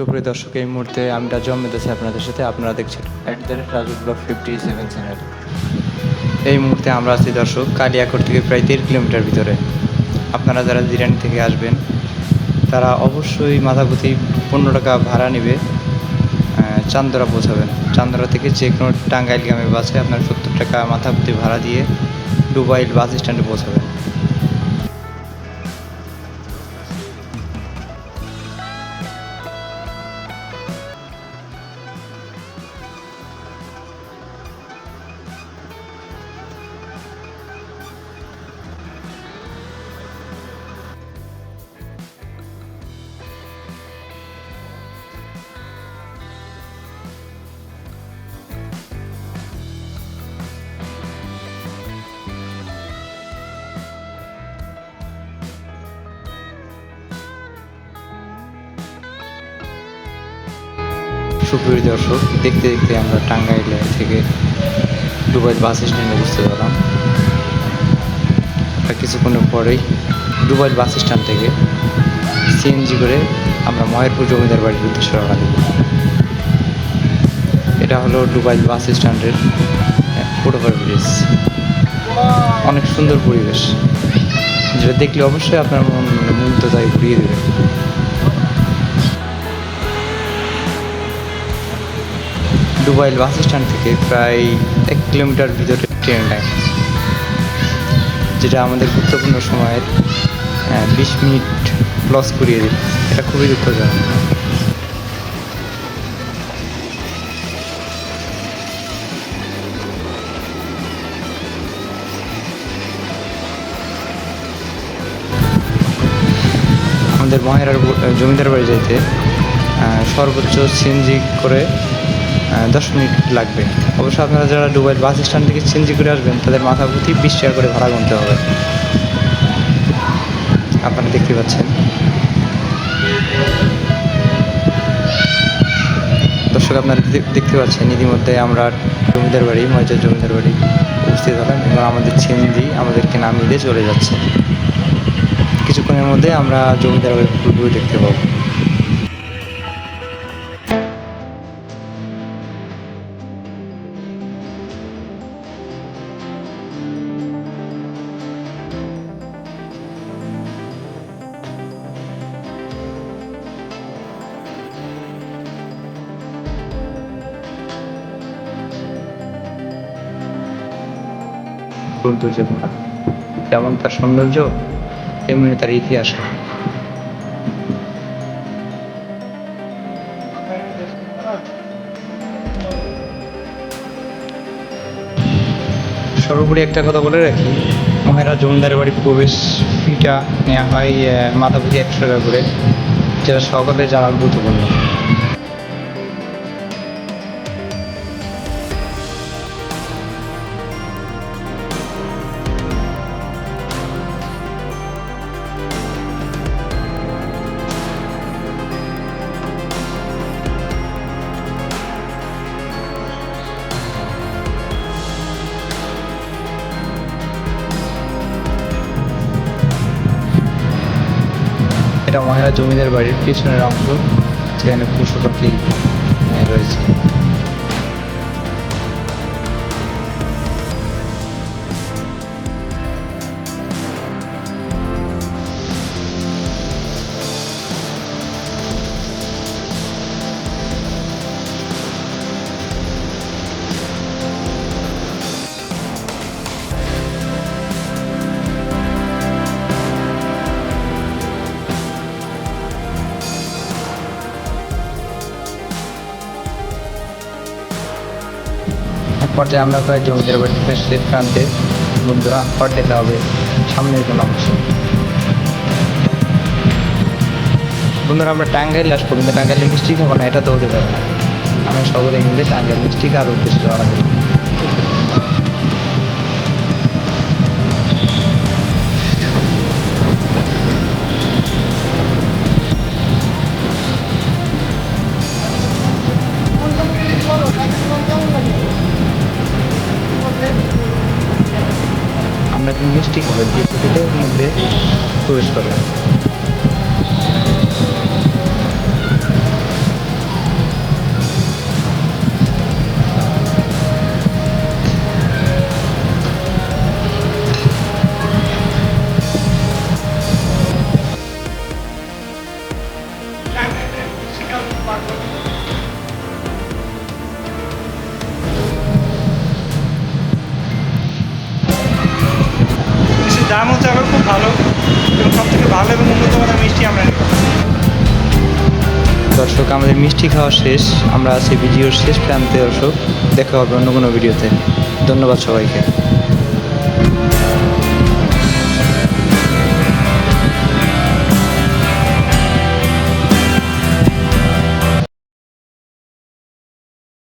সুপ্রিয় দর্শক, এই মুহূর্তে আমি রাজু আহমেদ আছি আপনাদের সাথে। আপনারা দেখছেন at the rate Raju blog fifty seven channel এই মুহূর্তে আমরা আছি দর্শক, কালিয়াকোট থেকে প্রায় দেড় কিলোমিটার ভিতরে। আপনারা যারা জিরানি থেকে আসবেন, তারা অবশ্যই মাথাপতি পনেরো টাকা ভাড়া নেবে চান্দরা পৌঁছাবেন। চান্দরা থেকে যে কোনো টাঙ্গাইল টাঙ্গাইলগামী বাসে আপনার সত্তর টাকা মাথাপতি ভাড়া দিয়ে ডুবাইল বাস স্ট্যান্ডে পৌঁছাবেন। সুপ্রিয় দর্শক, দেখতে দেখতে আমরা টাঙ্গাইল থেকে দুবাই বাস স্ট্যান্ডে বুঝতে পারলাম। আর কিছুক্ষণের পরেই দুবাই বাস স্ট্যান্ড থেকে সিএনজি করে আমরা মহেরপুর জমিদার বাড়ির উদ্দেশ্যে রওনা দেব। এটা হলো দুবাই বাস স্ট্যান্ডের ফুটওভার ব্রিজ। অনেক সুন্দর পরিবেশ। যেটা দেখলে অবশ্যই আপনার মন মুগ্ধতায় ঘুরিয়ে দেবে। দুবাইল বাস স্ট্যান্ড থেকে প্রায় এক কিলোমিটার ভিতরে ট্রেন লাইন যেটা আমাদের গুরুত্বপূর্ণ সময়ের বিশ মিনিট লস করিয়ে দিল। এটা খুবই দুঃখজনক। আমাদের মহেরার জমিদার বাড়ি যাইতে সর্বোচ্চ সিএনজি করে দশ মিনিট লাগবে। অবশ্য আপনারা যারা দুবাই বাস স্ট্যান্ড থেকে সিএনজি করে আসবেন, তাদের মাথা প্রতি বিশ টাকা করে ভাড়া গুনতে হবে। আপনারা দেখতে পাচ্ছেন। দর্শক, আপনারা দেখতে পাচ্ছেন, ইতিমধ্যে আমরা জমিদার বাড়ি মজার জমিদার বাড়ি উপস্থিত হলাম এবং আমাদের সিএনজি আমাদেরকে নামিয়ে দিয়ে চলে যাচ্ছে। কিছুক্ষণের মধ্যে আমরা জমিদার বাড়ির পুরোপুরি দেখতে পাবো। সৌন্দর্য ভরা যেমন তার সৌন্দর্য, তেমনি তার ইতিহাস। সর্বোপরি একটা কথা বলে রাখি, মহেরা জমিদারের বাড়ি প্রবেশ ফিটা নেওয়া হয় মাথা প্রতি একশো টাকা করে, যেটা সকলে জানা গুরুত্বপূর্ণ। জমিদার বাড়ির পিছনের অংশ যেখানে পশু পাখি এক পর্যায়ে আমরা প্রায় জমিদার বাড়ির প্রান্তে। বন্ধুরা হট দিতে হবে। সামনের কোনো অংশ। বন্ধুরা, আমরা টাঙ্গাইল আসব, কিন্তু টাঙ্গাইলে মিষ্টি খাব না, এটা তো হতে পারে না। আমরা সকলে মিলে টাঙ্গাইল মিষ্টি খাওয়ার উদ্দেশ্যে কিন্তু মিষ্টি করে যে প্রতিটার মধ্যে প্রবেশ করে। ভালো এবং সব থেকে ভালো এবং উন্নত মিষ্টি আমরা দর্শক, আমাদের মিষ্টি খাওয়া শেষ। আমরা আছি ভিডিওর শেষ প্রান্তে, দর্শক। দেখা হবে অন্য কোনো ভিডিওতে। ধন্যবাদ সবাইকে।